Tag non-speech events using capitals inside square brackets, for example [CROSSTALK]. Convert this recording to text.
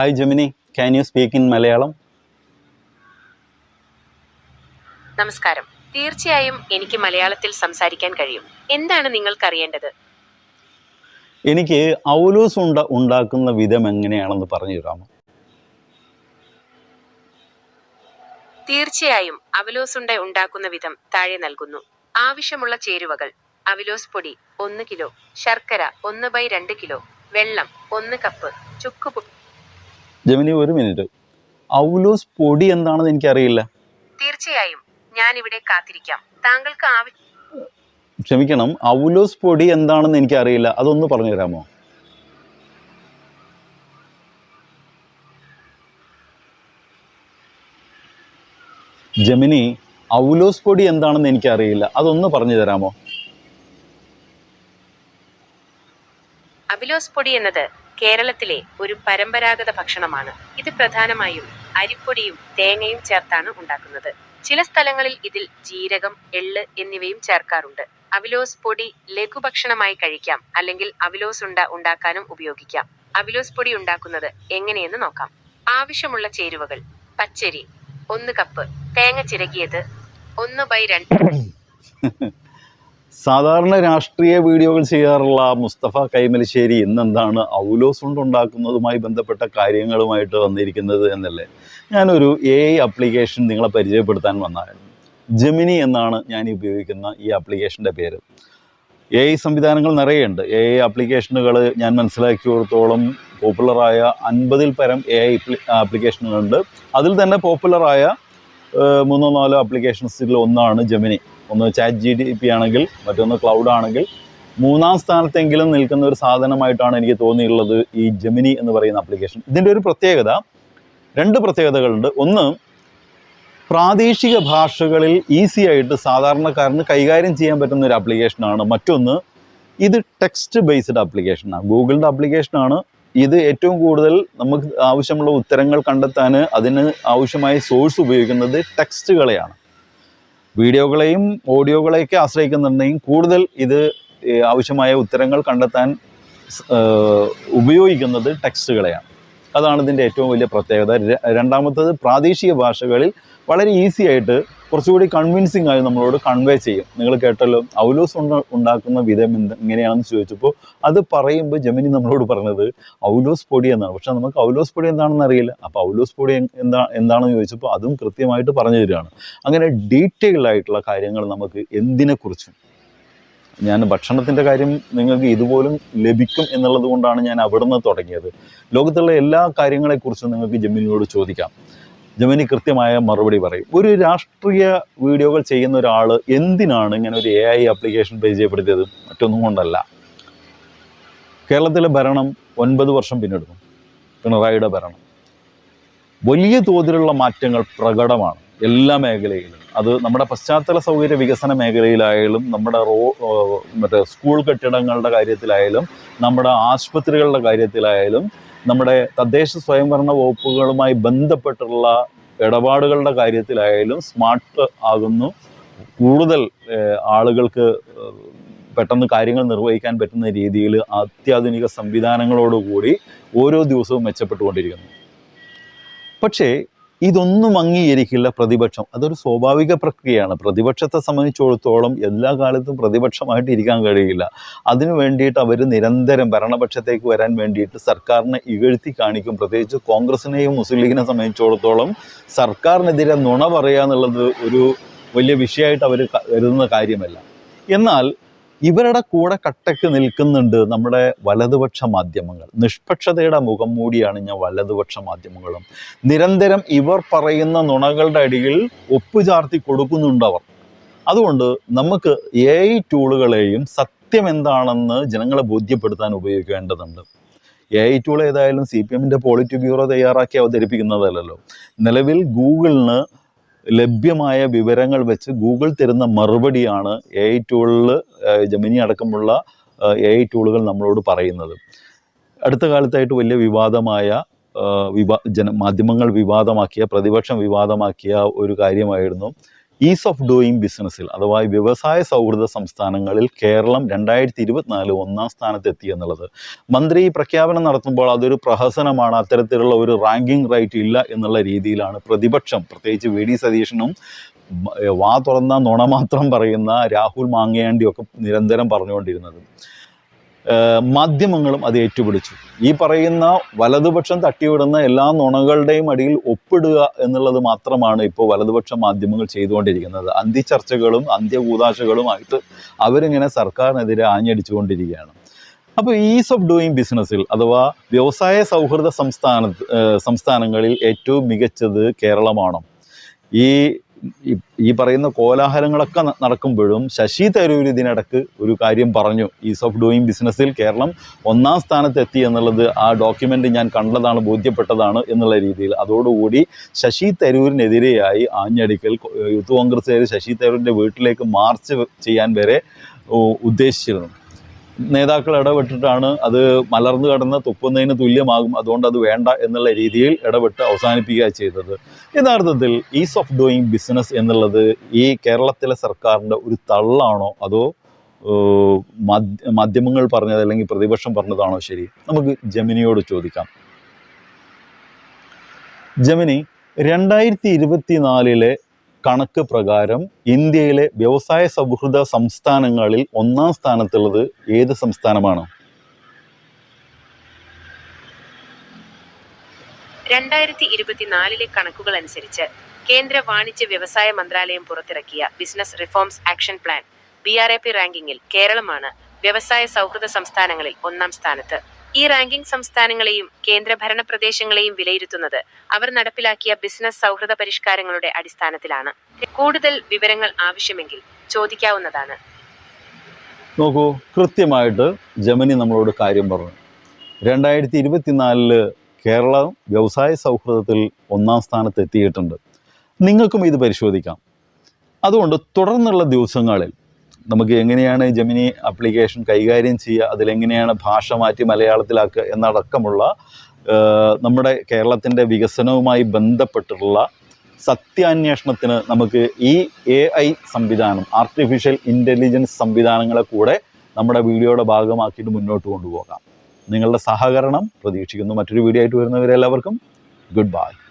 Hi Gemini can you speak in Malayalam നമസ്കാരം. തീർച്ചയായും എനിക്ക് മലയാളത്തിൽ സംസാരിക്കാൻ കഴിയും. എന്താണ് നിങ്ങൾക്ക് അറിയേണ്ടത് എനിക്ക് ഔലൂസ് ഉണ്ട ഉണ്ടാക്കുന്ന വിധം എങ്ങനെയാണെന്ന് പറഞ്ഞു തരാമോ? തീർച്ചയായും അവലോസ് ഉണ്ട ഉണ്ടാക്കുന്ന വിധം താഴെ നൽകുന്നു. ആവശ്യമുള്ള ചേരുവകൾ അവലോസ് പൊടി ഒന്ന് കിലോ ശർക്കര ഒന്ന് ബൈ രണ്ട് കിലോ വെള്ളം ഒന്ന് കപ്പ് ചുക്ക് ജമിനി ഒരു മിനിറ്റ്. ഔലോസ് പൊടി എന്താണെന്ന് എനിക്കറിയില്ല. തീർച്ചയായും. ഞാൻ ഇവിടെ കാത്തിരിക്കാം. താങ്കൾക്ക് ആവശ്യം ക്ഷമിക്കണം. ഔലോസ് പൊടി എന്താണെന്ന് എനിക്കറിയില്ല. അതൊന്ന് പറഞ്ഞു തരാമോ? ജമിനി ഔലോസ് പൊടി എന്താണെന്ന് എനിക്കറിയില്ല. അതൊന്ന് പറഞ്ഞു തരാമോ? അബിലോസ് പൊടി എന്നത് കേരളത്തിലെ ഒരു പരമ്പരാഗത ഭക്ഷണമാണ്. ഇത് പ്രധാനമായും അരിപ്പൊടിയും തേങ്ങയും ചേർത്താണ് ഉണ്ടാക്കുന്നത്. ചില സ്ഥലങ്ങളിൽ ഇതിൽ ജീരകം എള്ള് എന്നിവയും ചേർക്കാറുണ്ട്. അവിലോസ് പൊടി ലഘുഭക്ഷണമായി കഴിക്കാം അല്ലെങ്കിൽ അവിലോസ് ഉണ്ട ഉണ്ടാക്കാനും ഉപയോഗിക്കാം. അവിലോസ് പൊടി ഉണ്ടാക്കുന്നത് എങ്ങനെയെന്ന് നോക്കാം. ആവശ്യമുള്ള ചേരുവകൾ. പച്ചരി ഒന്ന് കപ്പ്. തേങ്ങ ചിരകിയത് ഒന്ന് ബൈ രണ്ട്. [LAUGHS] സാധാരണ രാഷ്ട്രീയ വീഡിയോകൾ ചെയ്യാറുള്ള മുസ്തഫ കൈമലശ്ശേരി ഇന്നെന്താണ് ഔലോസ് കൊണ്ടുണ്ടാക്കുന്നതുമായി ബന്ധപ്പെട്ട കാര്യങ്ങളുമായിട്ട് വന്നിരിക്കുന്നത് എന്നല്ലേ? ഞാനൊരു എ ഐ ആപ്ലിക്കേഷൻ നിങ്ങളെ പരിചയപ്പെടുത്താൻ വന്നായിരുന്നു. ജെമിനി എന്നാണ് ഞാൻ ഉപയോഗിക്കുന്ന ഈ ആപ്ലിക്കേഷന്റെ പേര്. എ ഐ സംവിധാനങ്ങൾ നിറയുണ്ട്. എ ഐ ആപ്ലിക്കേഷനുകൾ ഞാൻ മനസ്സിലാക്കിയോടത്തോളം പോപ്പുലറായ അൻപതിൽ പരം എ ഐ ആപ്ലിക്കേഷനുകളുണ്ട് അതിൽ തന്നെ പോപ്പുലറായ മൂന്നോ നാലോ ആപ്ലിക്കേഷൻസിൽ ഒന്നാണ് ജെമിനി ഒന്ന് ചാറ്റ് ജി ഡി പി ആണെങ്കിൽ മറ്റൊന്ന് ക്ലൗഡ് ആണെങ്കിൽ മൂന്നാം സ്ഥാനത്തെങ്കിലും നിൽക്കുന്ന ഒരു സാധനമായിട്ടാണ് എനിക്ക് തോന്നിയിട്ടുള്ളത് ഈ ജെമിനി എന്ന് പറയുന്ന ആപ്ലിക്കേഷൻ ഇതിന്റെ ഒരു പ്രത്യേകത രണ്ട് പ്രത്യേകതകളുണ്ട്. ഒന്ന് പ്രാദേശിക ഭാഷകളിൽ ഈസി ആയിട്ട് സാധാരണക്കാരന് കൈകാര്യം ചെയ്യാൻ പറ്റുന്ന ഒരു ആപ്ലിക്കേഷനാണ് മറ്റൊന്ന് ഇത് ടെക്സ്റ്റ് ബേസ്ഡ് ആപ്ലിക്കേഷനാണ് ഗൂഗിളിന്റെ ആപ്ലിക്കേഷനാണ് ഇത് ഏറ്റവും കൂടുതൽ നമുക്ക് ആവശ്യമുള്ള ഉത്തരങ്ങൾ കണ്ടെത്താൻ അതിന് ആവശ്യമായ സോഴ്സ് ഉപയോഗിക്കുന്നത് ടെക്സ്റ്റുകളെയാണ് വീഡിയോകളെയും ഓഡിയോകളെയൊക്കെ ആശ്രയിക്കുന്നുണ്ടെങ്കിൽ കൂടുതൽ ഇത് ആവശ്യമായ ഉത്തരങ്ങൾ കണ്ടെത്താൻ ഉപയോഗിക്കുന്നത് ടെക്സ്റ്റുകളെയാണ്. അതാണ് ഇതിന്റെ ഏറ്റവും വലിയ പ്രത്യേകത. രണ്ടാമത്തത് പ്രാദേശിക ഭാഷകളിൽ വളരെ ഈസി ആയിട്ട് കുറച്ചുകൂടി കൺവിൻസിങ് ആയി നമ്മളോട് കൺവേ ചെയ്യും. നിങ്ങൾ കേട്ടല്ലോ ഔലോസ് ഉണ്ട ഉണ്ടാക്കുന്ന വിധം എന്ത് എങ്ങനെയാണെന്ന് ചോദിച്ചപ്പോൾ അത് പറയുമ്പോൾ ജമിനി നമ്മളോട് പറഞ്ഞത് ഔലോസ് പൊടി എന്നാണ്. പക്ഷെ നമുക്ക് ഔലോസ് പൊടി എന്താണെന്ന് അറിയില്ല. അപ്പോൾ ഔലോസ് പൊടി എന്താ എന്താണെന്ന് ചോദിച്ചപ്പോൾ അതും കൃത്യമായിട്ട് പറഞ്ഞു തരികയാണ്. അങ്ങനെ ഡീറ്റെയിൽഡ് ആയിട്ടുള്ള കാര്യങ്ങൾ നമുക്ക് എന്തിനെക്കുറിച്ചും ഞാൻ ഭക്ഷണത്തിന്റെ കാര്യം നിങ്ങൾക്ക് ഇതുപോലും ലഭിക്കും എന്നുള്ളത് കൊണ്ടാണ് ഞാൻ അവിടുന്ന് തുടങ്ങിയത്. ലോകത്തുള്ള എല്ലാ കാര്യങ്ങളെക്കുറിച്ചും നിങ്ങൾക്ക് ജമിനിയോട് ചോദിക്കാം. ജമിനി കൃത്യമായ മറുപടി പറയും. ഒരു രാഷ്ട്രീയ വീഡിയോകൾ ചെയ്യുന്ന ഒരാൾ എന്തിനാണ് ഇങ്ങനെ ഒരു എ ഐ ആപ്ലിക്കേഷൻ പരിചയപ്പെടുത്തിയത്? മറ്റൊന്നും കൊണ്ടല്ല. കേരളത്തിലെ ഭരണം ഒൻപത് വർഷം പിന്നിടുന്നു. പിണറായിയുടെ ഭരണം. വലിയ തോതിലുള്ള മാറ്റങ്ങൾ പ്രകടമാണ് എല്ലാ മേഖലയിലും. അത് നമ്മുടെ പശ്ചാത്തല സൗകര്യ വികസന മേഖലയിലായാലും നമ്മുടെ റോ മറ്റേ സ്കൂൾ കെട്ടിടങ്ങളുടെ കാര്യത്തിലായാലും നമ്മുടെ ആശുപത്രികളുടെ കാര്യത്തിലായാലും നമ്മുടെ തദ്ദേശ സ്വയംഭരണ വകുപ്പുകളുമായി ബന്ധപ്പെട്ടുള്ള ഇടപാടുകളുടെ കാര്യത്തിലായാലും സ്മാർട്ട് ആകുന്നു. കൂടുതൽ ആളുകൾക്ക് പെട്ടെന്ന് കാര്യങ്ങൾ നിർവഹിക്കാൻ പറ്റുന്ന രീതിയിൽ അത്യാധുനിക സംവിധാനങ്ങളോടുകൂടി ഓരോ ദിവസവും മെച്ചപ്പെട്ടുകൊണ്ടിരിക്കുന്നു. പക്ഷേ ഇതൊന്നും അംഗീകരിക്കില്ല പ്രതിപക്ഷം. അതൊരു സ്വാഭാവിക പ്രക്രിയയാണ്. പ്രതിപക്ഷത്തെ സംബന്ധിച്ചിടത്തോളം എല്ലാ കാലത്തും പ്രതിപക്ഷമായിട്ട് ഇരിക്കാൻ കഴിയില്ല. അതിനു വേണ്ടിയിട്ട് അവർ നിരന്തരം ഭരണപക്ഷത്തേക്ക് വരാൻ വേണ്ടിയിട്ട് സർക്കാരിനെ ഇകഴ്ത്തി കാണിക്കും. പ്രത്യേകിച്ച് കോൺഗ്രസിനെയും മുസ്ലിം ലീഗിനെ സംബന്ധിച്ചിടത്തോളം സർക്കാരിനെതിരെ നുണ പറയുക എന്നുള്ളത് ഒരു വലിയ വിഷയമായിട്ട് അവർ കരുതുന്ന കാര്യമല്ല. എന്നാൽ ഇവരുടെ കൂടെ കട്ടക്ക് നിൽക്കുന്നുണ്ട് നമ്മുടെ വലതുപക്ഷ മാധ്യമങ്ങൾ. നിഷ്പക്ഷതയുടെ മുഖം മൂടിയാണ് ഞാൻ വലതുപക്ഷ മാധ്യമങ്ങളും. നിരന്തരം ഇവർ പറയുന്ന നുണകളുടെ അടിയിൽ ഒപ്പുചാർത്തി കൊടുക്കുന്നുണ്ട് അവർ. അതുകൊണ്ട് നമുക്ക് എ ഐ ടൂളുകളെയും സത്യം എന്താണെന്ന് ജനങ്ങളെ ബോധ്യപ്പെടുത്താൻ ഉപയോഗിക്കേണ്ടതുണ്ട്. എ ഐ ടൂൾ ഏതായാലും സി പി എമ്മിന്റെ പോളിറ്റ് ബ്യൂറോ തയ്യാറാക്കി അവതരിപ്പിക്കുന്നതല്ലല്ലോ. നിലവിൽ ഗൂഗിളിന് ലഭ്യമായ വിവരങ്ങൾ വെച്ച് ഗൂഗിൾ തരുന്ന മറുപടിയാണ് എ ഐ ടൂളിൽ ജമിനി അടക്കമുള്ള എ ഐ ടൂളുകൾ നമ്മളോട് പറയുന്നത്. അടുത്ത കാലത്തായിട്ട് വലിയ വിവാദമായ വിവാ ജന മാധ്യമങ്ങൾ വിവാദമാക്കിയ പ്രതിപക്ഷം വിവാദമാക്കിയ ഒരു കാര്യമായിരുന്നു. ഈസ് ഓഫ് ഡൂയിങ് ബിസിനസ്സിൽ അഥവാ വ്യവസായ സൗഹൃദ സംസ്ഥാനങ്ങളിൽ കേരളം രണ്ടായിരത്തി ഇരുപത്തിനാല് ഒന്നാം സ്ഥാനത്തെത്തി എന്നുള്ളത്. മന്ത്രി ഈ പ്രഖ്യാപനം നടത്തുമ്പോൾ അതൊരു പ്രഹസനമാണ്. അത്തരത്തിലുള്ള ഒരു റാങ്കിംഗ് റൈറ്റ് ഇല്ല എന്നുള്ള രീതിയിലാണ് പ്രതിപക്ഷം. പ്രത്യേകിച്ച് വി ഡി സതീശനും വാ തുറന്ന നുണ മാത്രം പറയുന്ന രാഹുൽ മാങ്ങയാണ്ടിയൊക്കെ നിരന്തരം പറഞ്ഞുകൊണ്ടിരുന്നത്. മാധ്യമങ്ങളും അത് ഏറ്റുപിടിച്ചു. ഈ പറയുന്ന വലതുപക്ഷം തട്ടിവിടുന്ന എല്ലാ നുണകളുടെയും അടിയിൽ ഒപ്പിടുക എന്നുള്ളത് മാത്രമാണ് ഇപ്പോൾ വലതുപക്ഷ മാധ്യമങ്ങൾ ചെയ്തുകൊണ്ടിരിക്കുന്നത്. അന്ത്യചർച്ചകളും അന്ത്യകൂതാശകളുമായിട്ട് അവരിങ്ങനെ സർക്കാരിനെതിരെ ആഞ്ഞടിച്ചുകൊണ്ടിരിക്കുകയാണ്. അപ്പോൾ ഈസ് ഓഫ് ഡൂയിങ് ബിസിനസ്സിൽ അഥവാ വ്യവസായ സൗഹൃദ സംസ്ഥാന സംസ്ഥാനങ്ങളിൽ ഏറ്റവും മികച്ചത് കേരളമാണോ? ഈ ഈ- പറയുന്ന കോലാഹലങ്ങളൊക്കെ നടക്കുമ്പോഴും ശശി തരൂർ ഇതിനിടക്ക് ഒരു കാര്യം പറഞ്ഞു. ഈസ് ഓഫ് ഡൂയിങ് ബിസിനസ്സിൽ കേരളം ഒന്നാം സ്ഥാനത്തെത്തി എന്നുള്ളത് ആ ഡോക്യുമെന്റ് ഞാൻ കണ്ടതാണ് ബോധ്യപ്പെട്ടതാണ് എന്നുള്ള രീതിയിൽ. അതോടുകൂടി ശശി തരൂരിനെതിരെയായി ആഞ്ഞടിക്കൽ യൂത്ത് കോൺഗ്രസ്സുകാർ ശശി തരൂരിന്റെ വീട്ടിലേക്ക് മാർച്ച് ചെയ്യാൻ വരെ ഉദ്ദേശിച്ചിരുന്നു. നേതാക്കൾ ഇടപെട്ടിട്ടാണ് അത് മലർന്നു കടന്ന് തുപ്പുന്നതിന് തുല്യമാകും അതുകൊണ്ട് അത് വേണ്ട എന്നുള്ള രീതിയിൽ ഇടപെട്ട് അവസാനിപ്പിക്കുക ചെയ്തത്. യഥാർത്ഥത്തിൽ ഈസ് ഓഫ് ഡൂയിങ് ബിസിനസ് എന്നുള്ളത് ഈ കേരളത്തിലെ സർക്കാരിന്റെ ഒരു തള്ളാണോ? അതോ മാധ്യമങ്ങൾ പറഞ്ഞത് അല്ലെങ്കിൽ പ്രതിപക്ഷം പറഞ്ഞതാണോ ശരി? നമുക്ക് ജമിനിയോട് ചോദിക്കാം. ജമിനി രണ്ടായിരത്തി ഇരുപത്തിനാലിലെ കണക്ക് പ്രകാരം ഇന്ത്യയിലെ വ്യവസായ സൗഹൃദ സംസ്ഥാനങ്ങളിൽ ഒന്നാം സ്ഥാനത്തുള്ളത് ഏത് സംസ്ഥാനമാണ്? രണ്ടായിരത്തി ഇരുപത്തിനാലിലെ കണക്കുകൾ അനുസരിച്ച് കേന്ദ്ര വാണിജ്യ വ്യവസായ മന്ത്രാലയം പുറത്തിറക്കിയ business reforms action plan B R A P റാങ്കിങ്ങിൽ കേരളമാണ് വ്യവസായ സൗഹൃദ സംസ്ഥാനങ്ങളിൽ ഒന്നാം സ്ഥാനത്ത്. ഈ റാങ്കിംഗ് സംസ്ഥാനങ്ങളെയും കേന്ദ്രഭരണ പ്രദേശങ്ങളെയും വിലയിരുത്തുന്നത് അവർ നടപ്പിലാക്കിയ ബിസിനസ് സൗഹൃദ പരിഷ്കാരങ്ങളുടെ അടിസ്ഥാനത്തിലാണ്. കൂടുതൽ വിവരങ്ങൾ ആവശ്യമെങ്കിൽ ചോദിക്കാവുന്നതാണ്. നോക്കൂ കൃത്യമായിട്ട് ജമനി നമ്മളോട് കാര്യം പറഞ്ഞു. രണ്ടായിരത്തി ഇരുപത്തിനാലിൽ കേരളം വ്യവസായ സൗഹൃദത്തിൽ ഒന്നാം സ്ഥാനത്ത് എത്തിയിട്ടുണ്ട്. നിങ്ങൾക്കും ഇത് പരിശോധിക്കാം. അതുകൊണ്ട് തുടർന്നുള്ള ദിവസങ്ങളിൽ നമുക്ക് എങ്ങനെയാണ് ജമിനി ആപ്ലിക്കേഷൻ കൈകാര്യം ചെയ്യുക അതിലെങ്ങനെയാണ് ഭാഷ മാറ്റി മലയാളത്തിലാക്കുക എന്നടക്കമുള്ള നമ്മുടെ കേരളത്തിന്റെ വികസനവുമായി ബന്ധപ്പെട്ടിട്ടുള്ള സത്യാന്വേഷണത്തിന് നമുക്ക് ഈ എ ഐ സംവിധാനം ആർട്ടിഫിഷ്യൽ ഇന്റലിജൻസ് സംവിധാനങ്ങളെ കൂടെ നമ്മുടെ വീഡിയോയുടെ ഭാഗമാക്കിയിട്ട് മുന്നോട്ട് കൊണ്ടുപോകാം. നിങ്ങളുടെ സഹകരണം പ്രതീക്ഷിക്കുന്നു. മറ്റൊരു വീഡിയോ ആയിട്ട് വരുന്നവരെല്ലാവർക്കും ഗുഡ് ബൈ.